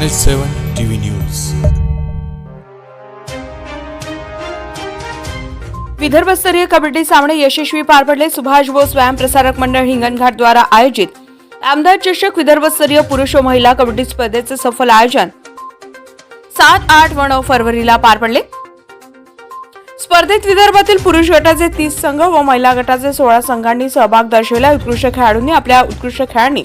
Channel seven T V news विदर्भस्तरीय kabaddi सामने यशस्वी पार पडले. सुभाष बोस स्वयंप्रसारक मंडळ हिंगणघाट द्वारा आयोजित. आमदार चषक विदर्भस्तरीय पुरुष व महिला कबड्डी स्पर्धेचे सफल आयोजन. सात आठ व नऊ फरवरीला पार पडले. स्पर्धेत विदर्भातील पुरुष गटाचे तीस संघ व महिला गटाचे सोळा संघांनी सहभाग दर्शवला. उत्कृष्ट खेळाडूंनी आपल्या उत्कृष्ट खेळांनी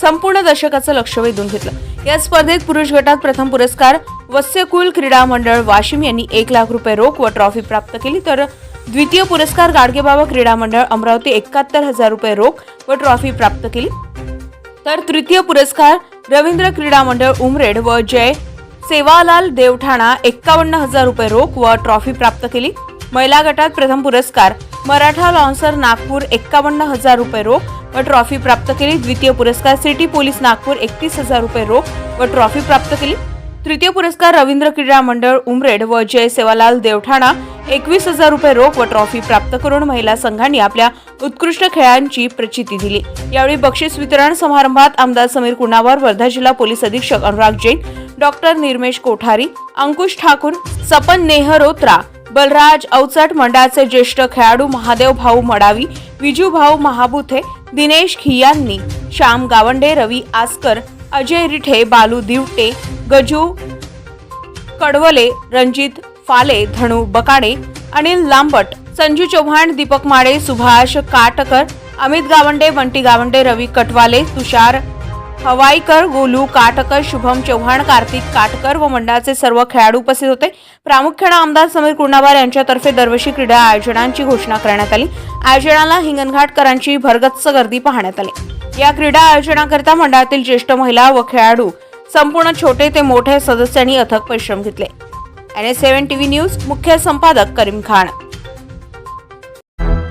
संपूर्ण दर्शकाचं लक्ष वेधून घेतलं. या स्पर्धेत पुरुष गटात प्रथम पुरस्कार वत्स्यकुल क्रीडा मंडळ वाशिम यांनी एक लाख रुपये रोख व ट्रॉफी प्राप्त केली. तर द्वितीय पुरस्कार गाडगेबाबा क्रीडा मंडळ अमरावती एकाहत्तर हजार रुपये रोख व ट्रॉफी प्राप्त केली. तर तृतीय पुरस्कार रवींद्र क्रीडा मंडळ उमरेड व जय सेवालाल देवठाणा एक्कावन्न हजार रुपये रोख व ट्रॉफी प्राप्त केली. महिला गटात प्रथम पुरस्कार मराठा लॉन्सर नागपूर एक्कावन्न हजार रुपये रोख व ट्रॉफी प्राप्त केली. द्वितीय पुरस्कार सिटी पोलीस नागपूर एकतीस हजार रुपये रोख व ट्रॉफी प्राप्त केली. तृतीय पुरस्कार रवींद्र क्रीडा मंडळ उमरेड व जय सेवालाल देवठाणा एकवीस हजार रुपये रोख व ट्रॉफी प्राप्त करून महिला संघांनी आपल्या उत्कृष्ट खेळांची प्रचिती दिली. यावेळी बक्षीस वितरण समारंभात आमदार समीर कुणावर वर्धा जिल्हा पोलीस अधीक्षक अनुराग जैन डॉक्टर निर्मेश कोठारी अंकुश ठाकूर सपन नेहरोत्रा बलराज अवचट मंडळाचे ज्येष्ठ खेळाडू महादेव भाऊ मडावी विजू भाऊ महाबुथे दिनेश खियांनी श्याम गावंडे रवी आस्कर अजय रिठे बालू दिवटे गजू कडवले रणजित फाले धनु बकाडे अनिल लांबट संजू चव्हाण दीपक माडे सुभाष काटकर अमित गावंडे बंटी गावंडे रवी कटवाले तुषार हवाईकर गोलू काटकर शुभम चव्हाण कार्तिक काटकर व मंडळाचे सर्व खेळाडू उपस्थित होते. प्रामुख्याने आमदार समीर कुर्णावार यांच्यातर्फे दरवर्षी क्रीडा आयोजनांची घोषणा करण्यात आली. आयोजनाला हिंगणघाटकरांची भरगच्च गर्दी पाहण्यात आली. या क्रीडा आयोजनाकरिता मंडळातील ज्येष्ठ महिला व खेळाडू संपूर्ण छोटे ते मोठे सदस्यांनी अथक परिश्रम घेतले. N H seven TV news मुख्य संपादक Karim Khan.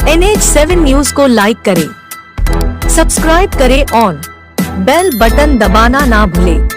N H seven news को लाइक करें सब्सक्राइब करें ऑन बेल बटन दबाना ना भूले।